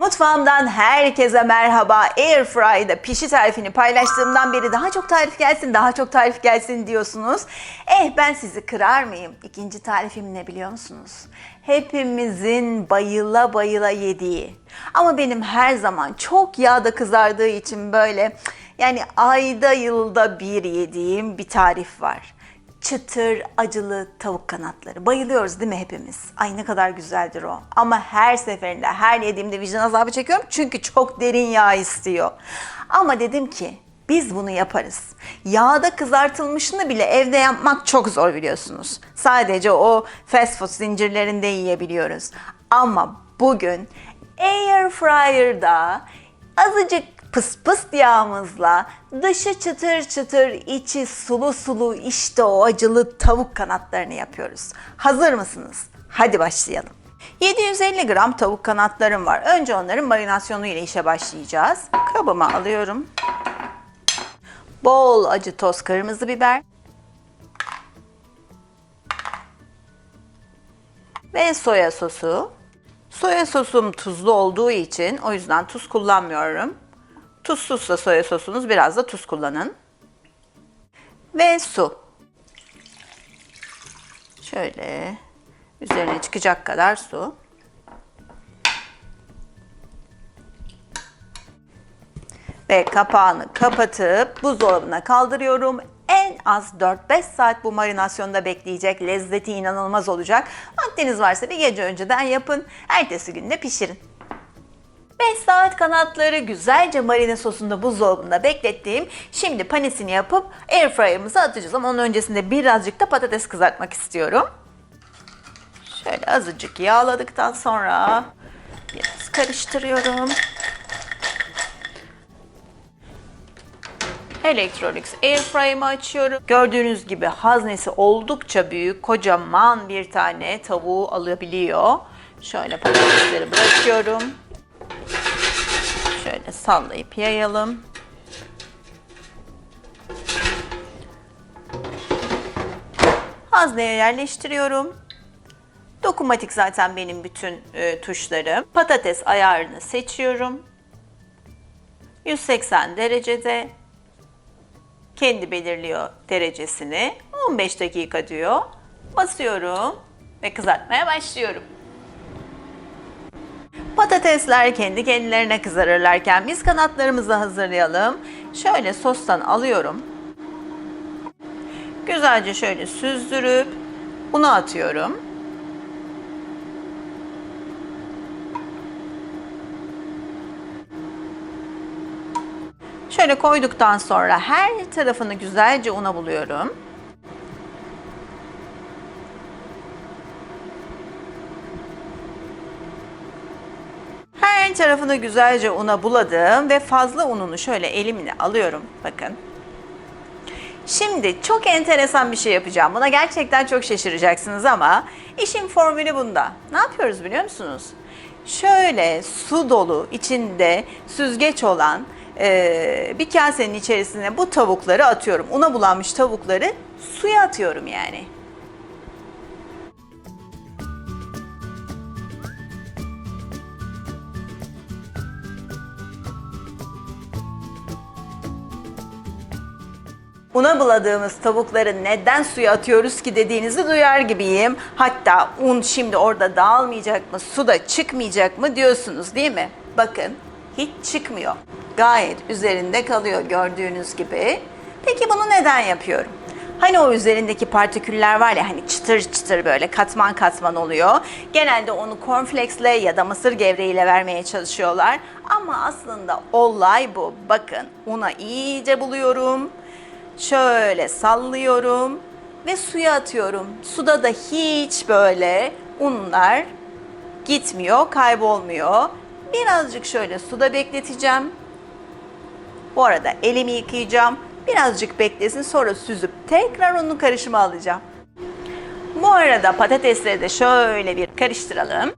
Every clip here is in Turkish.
Mutfağımdan herkese merhaba. Airfry'da pişi tarifini paylaştığımdan beri daha çok tarif gelsin, daha çok tarif gelsin diyorsunuz. Eh ben sizi kırar mıyım? İkinci tarifim ne biliyor musunuz? Hepimizin bayıla bayıla yediği ama benim her zaman çok yağda kızardığı için böyle yani ayda yılda bir yediğim bir tarif var. Çıtır acılı tavuk kanatları. Bayılıyoruz değil mi hepimiz? Ay ne kadar güzeldir o. Ama her seferinde, her yediğimde vicdan azabı çekiyorum. Çünkü çok derin yağ istiyor. Ama dedim ki biz bunu yaparız. Yağda kızartılmışını bile evde yapmak çok zor biliyorsunuz. Sadece o fast food zincirlerinde yiyebiliyoruz. Ama bugün air fryer'da azıcık pıs pıs yağımızla dışı çıtır çıtır içi sulu sulu işte o acılı tavuk kanatlarını yapıyoruz. Hazır mısınız? Hadi başlayalım. 750 gram tavuk kanatlarım var. Önce onların marinasyonu ile işe başlayacağız. Kabıma alıyorum. Bol acı toz kırmızı biber. Ve soya sosu. Soya sosum tuzlu olduğu için o yüzden tuz kullanmıyorum. Tuzsuzsa soya sosunuz biraz da tuz kullanın. Ve su. Şöyle üzerine çıkacak kadar su. Ve kapağını kapatıp buzdolabına kaldırıyorum. En az 4-5 saat bu marinasyonda bekleyecek. Lezzeti inanılmaz olacak. Vaktiniz varsa bir gece önceden yapın. Ertesi günde pişirin. 5 saat kanatları güzelce marine sosunda buzdolabında beklettiğim şimdi panisini yapıp airfryer'ımıza atacağız ama onun öncesinde birazcık da patates kızartmak istiyorum. Şöyle azıcık yağladıktan sonra biraz karıştırıyorum. Electrolux Airfryer'ımı açıyorum. Gördüğünüz gibi haznesi oldukça büyük. Kocaman bir tane tavuğu alabiliyor. Şöyle patatesleri bırakıyorum. Şöyle sallayıp yayalım. Hazneye yerleştiriyorum. Dokunmatik zaten benim bütün e, tuşlarım. Patates ayarını seçiyorum. 180 derecede kendi belirliyor derecesini. 15 dakika diyor. Basıyorum ve kızartmaya başlıyorum. Patatesler kendi kendilerine kızarırlarken biz kanatlarımızı hazırlayalım. Şöyle sostan alıyorum. Güzelce şöyle süzdürüp unu atıyorum. Şöyle koyduktan sonra her tarafını güzelce una buluyorum. Her tarafını güzelce una buladım ve fazla ununu şöyle elimle alıyorum. Bakın. Şimdi çok enteresan bir şey yapacağım. Buna gerçekten çok şaşıracaksınız ama işin formülü bunda. Ne yapıyoruz biliyor musunuz? Şöyle su dolu içinde süzgeç olan e, bir kasenin içerisine bu tavukları atıyorum. Una bulanmış tavukları suya atıyorum yani. Una buladığımız tavukları neden suya atıyoruz ki dediğinizi duyar gibiyim. Hatta un şimdi orada dağılmayacak mı, su da çıkmayacak mı diyorsunuz değil mi? Bakın hiç çıkmıyor. Gayet üzerinde kalıyor gördüğünüz gibi. Peki bunu neden yapıyorum? Hani o üzerindeki partiküller var ya hani çıtır çıtır böyle katman katman oluyor. Genelde onu cornflakes'le ya da mısır gevreğiyle vermeye çalışıyorlar. Ama aslında olay bu. Bakın una iyice buluyorum. Şöyle sallıyorum ve suya atıyorum. Suda da hiç böyle unlar gitmiyor, kaybolmuyor. Birazcık şöyle suda bekleteceğim. Bu arada elimi yıkayacağım. Birazcık beklesin sonra süzüp tekrar onun karışımı alacağım. Bu arada patatesleri de şöyle bir karıştıralım.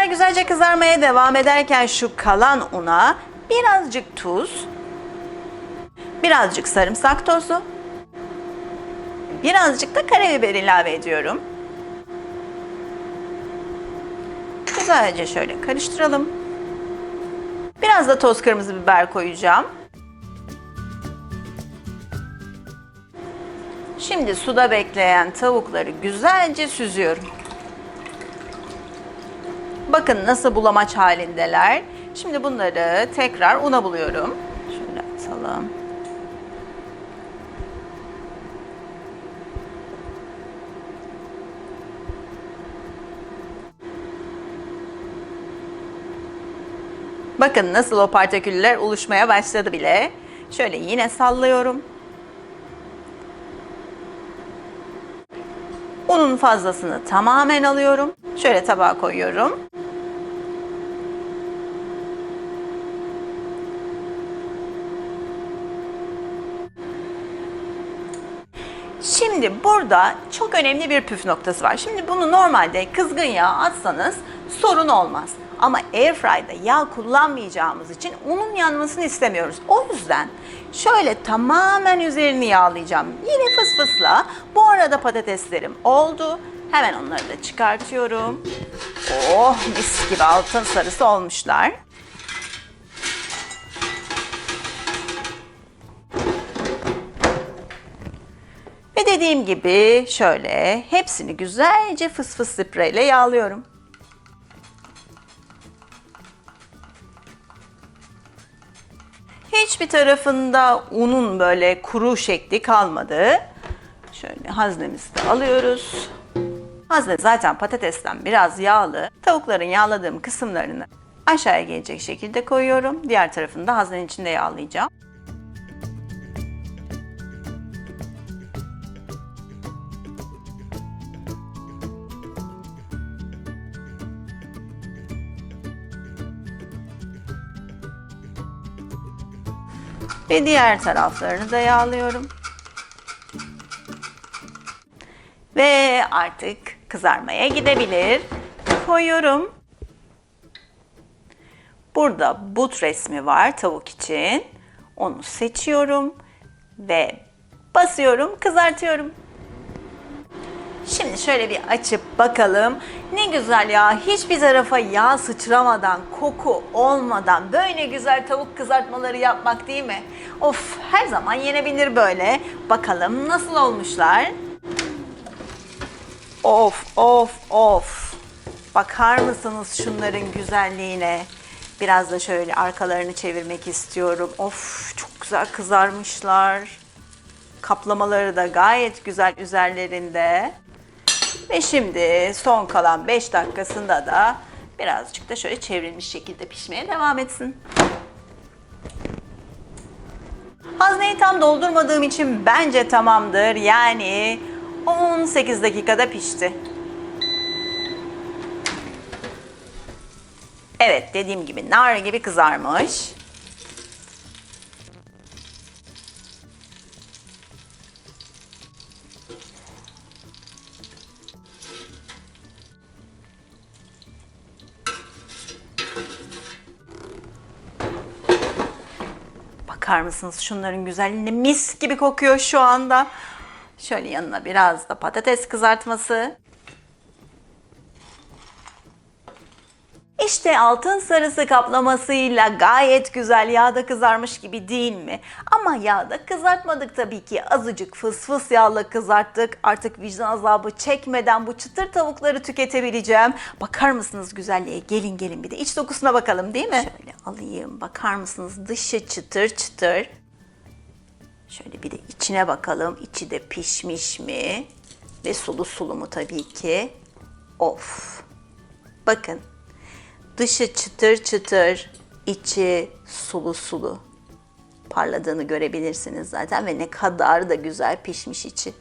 Patatesler güzelce kızarmaya devam ederken şu kalan una birazcık tuz, birazcık sarımsak tozu Birazcık da karabiber ilave ediyorum. Güzelce şöyle karıştıralım. Biraz da toz kırmızı biber koyacağım. Şimdi suda bekleyen tavukları güzelce süzüyorum. Bakın nasıl bulamaç halindeler. Şimdi bunları tekrar una buluyorum. Şöyle atalım. Bakın nasıl o partiküller oluşmaya başladı bile. Şöyle yine sallıyorum. Unun fazlasını tamamen alıyorum. Şöyle tabağa koyuyorum. Şimdi burada çok önemli bir püf noktası var. Şimdi bunu normalde kızgın yağ atsanız sorun olmaz. Ama airfry'da yağ kullanmayacağımız için unun yanmasını istemiyoruz. O yüzden şöyle tamamen üzerini yağlayacağım. Yine fıs fısla. Bu arada patateslerim oldu. Hemen onları da çıkartıyorum. Oh mis gibi altın sarısı olmuşlar. Dediğim gibi şöyle hepsini güzelce fıs fıs spreyle yağlıyorum. Hiçbir tarafında unun böyle kuru şekli kalmadı. Şöyle haznemizi de alıyoruz. Hazne zaten patatesten biraz yağlı. Tavukların yağladığım kısımlarını aşağıya gelecek şekilde koyuyorum. Diğer tarafını da haznenin içinde yağlayacağım. Ve diğer taraflarını da yağlıyorum. Ve artık kızarmaya gidebilir. Koyuyorum. Burada but resmi var tavuk için. Onu seçiyorum ve basıyorum, kızartıyorum. Şimdi şöyle bir açıp bakalım. Ne güzel ya. Hiçbir tarafa yağ sıçramadan, koku olmadan böyle güzel tavuk kızartmaları yapmak değil mi? Of her zaman yenebilir böyle. Bakalım nasıl olmuşlar? Of of of. Bakar mısınız şunların güzelliğine? Biraz da şöyle arkalarını çevirmek istiyorum. Of çok güzel kızarmışlar. Kaplamaları da gayet güzel üzerlerinde. Ve şimdi son kalan 5 dakikasında da birazcık da şöyle çevrilmiş şekilde pişmeye devam etsin. Hazneyi tam doldurmadığım için bence tamamdır. Yani 18 dakikada pişti. Evet dediğim gibi nar gibi kızarmış. Bakar mısınız şunların güzelliğine mis gibi kokuyor şu anda. Şöyle yanına biraz da patates kızartması. İşte altın sarısı kaplamasıyla gayet güzel yağda kızarmış gibi değil mi? Ama yağda kızartmadık tabii ki. Azıcık fıs fıs yağla kızarttık. Artık vicdan azabı çekmeden bu çıtır tavukları tüketebileceğim. Bakar mısınız güzelliğe? Gelin gelin bir de iç dokusuna bakalım değil mi? Şöyle alayım. Bakar mısınız? Dışı çıtır çıtır. Şöyle bir de içine bakalım. İçi de pişmiş mi? Ve sulu sulu mu tabii ki. Of. Bakın. Dışı çıtır çıtır, içi sulu sulu. Parladığını görebilirsiniz zaten ve ne kadar da güzel pişmiş içi.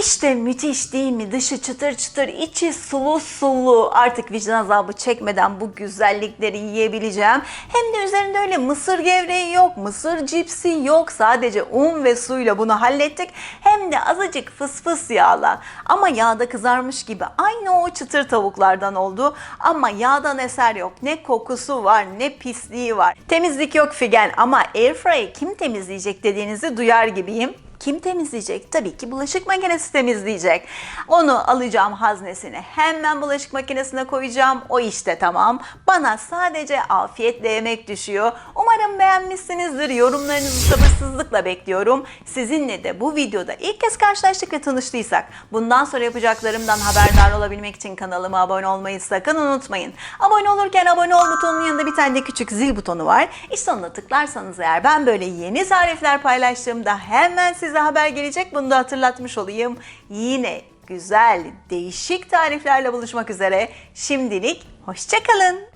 İşte müthiş değil mi? Dışı çıtır çıtır, içi sulu sulu. Artık vicdan azabı çekmeden bu güzellikleri yiyebileceğim. Hem de üzerinde öyle mısır gevreği yok, mısır cipsi yok. Sadece un ve suyla bunu hallettik. Hem de azıcık fıs fıs yağla. Ama yağda kızarmış gibi. Aynı o çıtır tavuklardan oldu. Ama yağdan eser yok. Ne kokusu var, ne pisliği var. Temizlik yok Figen ama airfryer'ı kim temizleyecek dediğinizi duyar gibiyim. Kim temizleyecek? Tabii ki bulaşık makinesi temizleyecek. Onu alacağım haznesine hemen bulaşık makinesine koyacağım. O işte tamam. Bana sadece afiyetle yemek düşüyor. Umarım beğenmişsinizdir. Yorumlarınızı sabırsızlıkla bekliyorum. Sizinle de bu videoda ilk kez karşılaştık ve tanıştıysak bundan sonra yapacaklarımdan haberdar olabilmek için kanalıma abone olmayı sakın unutmayın. Abone olurken abone ol butonunun yanında bir tane de küçük zil butonu var. İşte ona tıklarsanız eğer ben böyle yeni tarifler paylaştığımda hemen size haber gelecek. Bunu da hatırlatmış olayım. Yine güzel, değişik tariflerle buluşmak üzere. Şimdilik hoşçakalın.